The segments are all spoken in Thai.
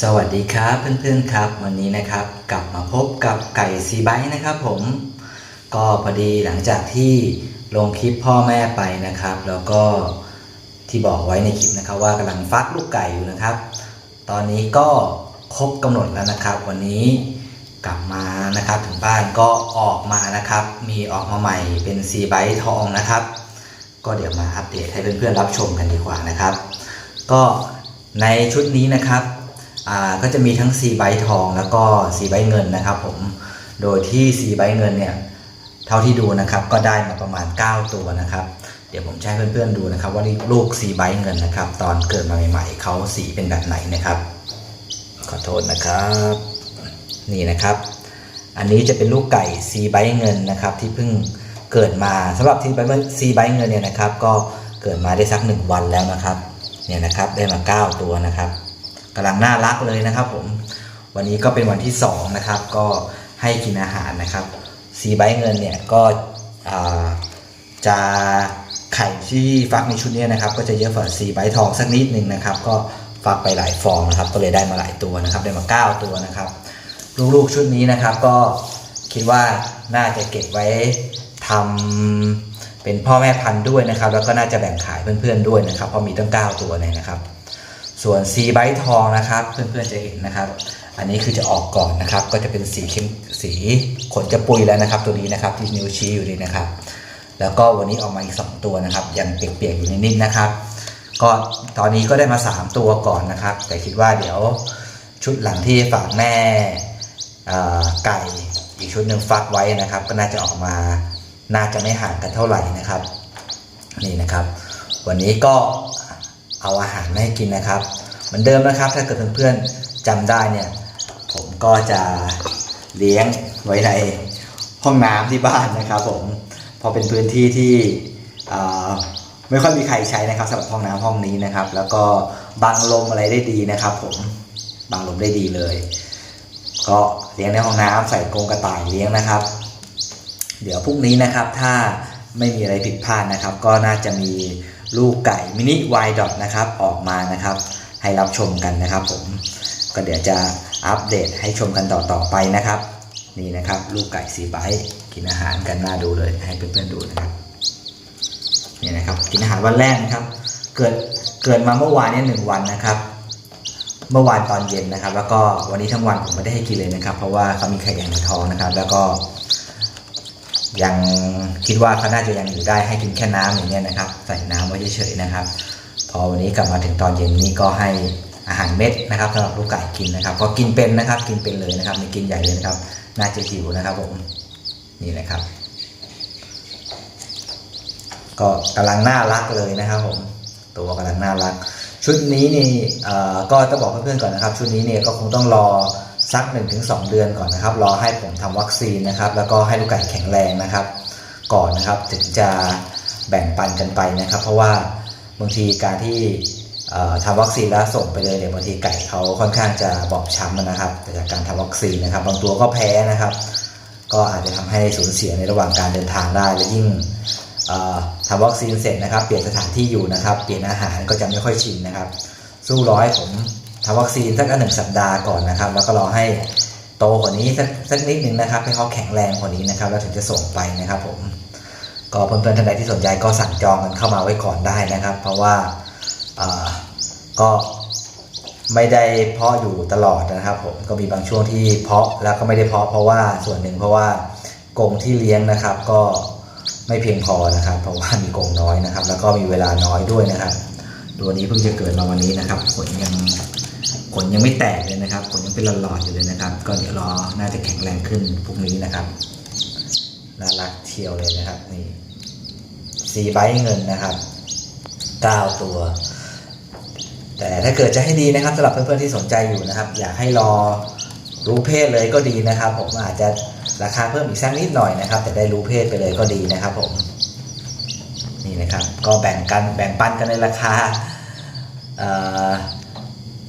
สวัสดีครับเพื่อนๆครับ วันนี้นะครับกลับมาพบกับไก่ซีไบต์นะครับผมก็พอดีหลังจากที่ลงคลิปพ่อแม่ไปนะครับ แล้วก็ที่บอกไว้ในคลิปนะครับ ว่ากำลังฟักลูกไก่อยู่นะครับ ตอนนี้ก็ครบกำหนดแล้วนะครับ วันนี้กลับมานะครับถึงบ้านก็ออกมานะครับ มีออกมาใหม่เป็นซีไบต์ทองนะครับ ก็เดี๋ยวมาอัปเดตให้เพื่อนๆรับชมกันดีกว่านะครับ ก็ ในชุดนี้นะครับก็จะมีทั้ง 4 ใบทองแล้วก็ 4 ใบเงินนะครับผม โดยที่ 4 ใบเงินเนี่ยเท่าที่ดูนะครับก็ได้มาประมาณ 9 ตัวนะครับ เดี๋ยวผมให้เพื่อนๆดูนะครับ ว่าลูก 4 ใบเงินนะครับ ตอนเกิดมาใหม่ๆเขาสีเป็นแบบไหนนะครับ ขอโทษนะครับ นี่นะครับ อันนี้จะเป็นลูกไก่ซีไบเงินนะครับ ที่เพิ่งเกิดมาสำหรับซีไบซีไบเงินเนี่ยนะครับ ก็เกิดมาได้สักหนึ่งวันแล้วนะครับ เนี่ยนะครับได้มา 9 ตัวนะครับกำลังน่ารักเลยนะครับผมวันนี้ก็เป็นวันที่2นะครับก็ให้กินอาหารนะครับซีไบเงินเนี่ยก็จะไข่ที่ฟักในชุดนี้นะครับ ก็จะเยอะกว่าซีไบทองสักนิดนึงนะครับ ก็ฟักไปหลายฟองนะครับ ก็เลยได้มาหลายตัวนะครับ ได้มา 9 ตัวนะครับ ลูกๆชุดนี้นะครับก็คิดว่าน่าจะเก็บไว้ทำ เป็นพ่อแม่พันธุ์ด้วยนะครับ แล้วก็น่าจะแบ่งขายเพื่อนๆด้วยนะครับ เพราะมีตั้ง 9 ตัวเลยนะครับ ส่วนซีไบทองนะครับ เพื่อนๆจะเห็นนะครับ อันนี้คือจะออกก่อนนะครับ ก็จะเป็นสีเข้มสีขนจะปุยแล้วนะครับ ตัวนี้นะครับที่นิ้วชี้อยู่นี่นะครับ แล้วก็วันนี้ออกมาอีก 2 ตัวนะครับ ยังเปียกๆอยู่นิดๆนะครับ ก็ตอนนี้ก็ได้มา 3 ตัวก่อนนะครับ แต่คิดว่าเดี๋ยวชุดหลังที่ฝากแม่ไก่อีกชุดหนึ่งฟักไว้นะครับ ก็น่าจะออกมา น่าจะไม่ห่างกันเท่าไหร่นะครับ นี่นะครับ วันนี้ก็เอาอาหารมาให้กินนะครับ เหมือนเดิมนะครับ ถ้าเกิดเพื่อนๆจำได้เนี่ย ผมก็จะเลี้ยงไว้ในห้องน้ำที่บ้านนะครับ ผมพอเป็นพื้นที่ที่ไม่ค่อยมีใครใช้นะครับสำหรับห้องน้ำห้องนี้นะครับ แล้วก็บังลมอะไรได้ดีนะครับ ผมบังลมได้ดีเลย ก็เลี้ยงในห้องน้ำใส่กรงกระต่ายเลี้ยงนะครับ เดี๋ยวพรุ่งนี้นะครับถ้าไม่มีอะไรผิดพลาดนะครับ ก็น่าจะมีลูกไก่มินิวายดอทนะครับออกมานะครับ ให้รับชมกันนะครับ ผมก็เดี๋ยวจะอัปเดตให้ชมกันต่อๆไปนะครับ นี่นะครับ ลูกไก่สีใบกินอาหารกันน่าดูเลยให้เพื่อนๆดูนะครับนี่นะครับ กินอาหารวันแรกนะครับ เกิดเกิดมาเมื่อวานนี่ยหนึ่งวันนะครับ เมื่อวานตอนเย็นนะครับ แล้วก็วันนี้ทั้งวันผมไม่ได้ให้กินเลยนะครับ เพราะว่าเขามีไข่แดงในท้องนะครับ แล้วก็ ยังคิดว่าเขาน่าจะยังอยู่ได้ให้กินแค่น้ำอย่างเงี้ยนะครับ ใส่น้ำไว้เฉยๆนะครับ พอวันนี้กลับมาถึงตอนเย็นนี้ก็ให้อาหารเม็ดนะครับสำหรับลูกไก่กินนะครับก็กินเป็นนะครับ กินเป็นเลยนะครับมีกินใหญ่เลยนะครับ น่าจะหิวนะครับผมนี่แหละครับ ก็กำลังน่ารักเลยนะครับผมตัวกำลังน่ารัก ชุดนี้นี่ก็ต้องบอกเพื่อนๆก่อนนะครับ ชุดนี้เนี่ยก็คงต้องรอ สัก1นถึงสเดือนก่อนนะครับ รอให้ผมทำวัคซีนนะครับ แล้วก็ให้ลูกไก่แข็งแรงนะครับ ก่อนนะครับถึงจะแบ่งปันกันไปนะครับ เพราะว่าบางทีการที่ทำวัคซีนแล้วส่งไปเลยเนี่ยบางทีไก่เขาค่อนข้างจะบอบช้ำนะครับจากการทำวัคซีนนะครับ บางตัวก็แพ้นะครับ ก็อาจจะทำให้สูญเสียในระหว่างการเดินทางได้และยิ่งทำวัคซีนเสร็จนะครับ เปลี่ยนสถานที่อยู่นะครับ เปลี่ยนอาหารก็จะไม่ค่อยชินนะครับ สู้ร้อให้ผม ทำวัคซีนสักหนึ่งสัปดาห์ก่อนนะครับ แล้วก็รอให้โตกว่านี้สักสักนิดหนึ่งนะครับ ให้เขาแข็งแรงกว่านี้นะครับ แล้วถึงจะส่งไปนะครับ ผม ก็เพื่อนๆท่านใดที่สนใจก็สั่งจองกันเข้ามาไว้ก่อนได้นะครับ เพราะว่าก็ไม่ได้เพาะอยู่ตลอดนะครับ ผมก็มีบางช่วงที่เพาะแล้วก็ไม่ได้เพาะเพราะว่าส่วนหนึ่งเพราะว่ากรงที่เลี้ยงนะครับ ก็ไม่เพียงพอนะครับ เพราะว่ามีกรงน้อยนะครับ แล้วก็มีเวลาน้อยด้วยนะครับ ตัวนี้เพิ่งจะเกิดมาวันนี้นะครับขนยัง ขนยังไม่แตกเลยนะครับขนยังเป็นหลอดๆอยู่เลยนะครับ ก็เดี๋ยวรอน่าจะแข็งแรงขึ้นพรุ่งนี้นะครับน่ารักเที่ยวเลยนะครับนี่สีใบเงินนะครับเก้าตัว แต่ถ้าเกิดจะให้ดีนะครับสำหรับเพื่อนๆที่สนใจอยู่นะครับ อยากให้รอรู้เพศเลยก็ดีนะครับ ผมอาจจะราคาเพิ่มอีกสักนิดหน่อยนะครับ แต่ได้รู้เพศไปเลยก็ดีนะครับ ผม นี่นะครับ ก็แบ่งกันแบ่งปันกันในราคา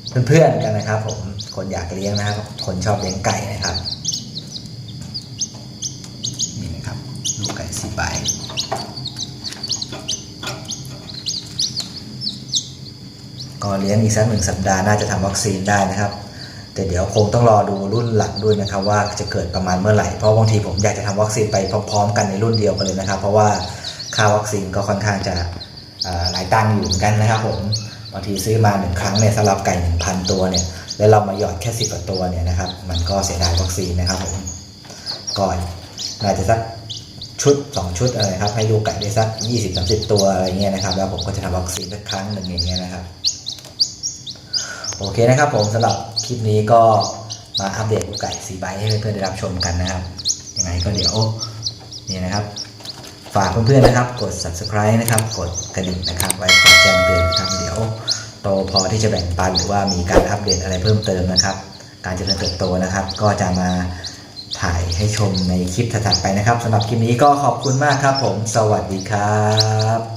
เพื่อนๆกันนะครับผมคนอยากเลี้ยงนะครับ คนชอบเลี้ยงไก่นะครับนี่นะครับลูกไก่สีใบก็เลี้ยงอีกสักหนึ่งสัปดาห์น่าจะทำวัคซีนได้นะครับ แต่เดี๋ยวคงต้องรอดูรุ่นหลังด้วยนะครับ ว่าจะเกิดประมาณเมื่อไหร่เพราะบางทีผมอยากจะทำวัคซีนไปพร้อม ๆ กันในรุ่นเดียวกันเลยนะครับ เพราะว่าค่าวัคซีนก็ค่อนข้างจะหลายตังค์อยู่เหมือนกันนะครับผมางทีซื้อมาหนึ่งครั้งเนี่ยสำหรับไก่หนึ่งพันตัวเนี่ยแล้วเรามาหยอดแค่สิบกว่าตัวเนี่ยนะครับ มันก็เสียดายวัคซีนนะครับผมก่อนน่าจะสักชุด 2 ชุดอะไรครับให้ลูกไก่ได้สัก 20 30 ตัวอะไรเงี้ยนะครับ แล้วผมก็จะทำวัคซีนสักครั้งหนึ่งอย่างเงี้ยนะครับ โอเคนะครับผมสำหรับคลิปนี้ก็มาอัปเดตลูกไก่สีใบให้เพื่อนๆได้รับชมกันนะครับยังไงก็เดี๋ยวนี่นะครับ ฝากเพื่อนๆนะครับ กด subscribe นะครับ กดกระดิ่งนะครับ ไว้คอยแจ้งเตือนนะครับ เดี๋ยวโตพอที่จะแบ่งปันหรือว่ามีการอัปเดตอะไรเพิ่มเติมนะครับ การเจริญเติบโตนะครับ ก็จะมาถ่ายให้ชมในคลิปถัดๆไปนะครับสำหรับคลิปนี้ก็ขอบคุณมากครับผม สวัสดีครับ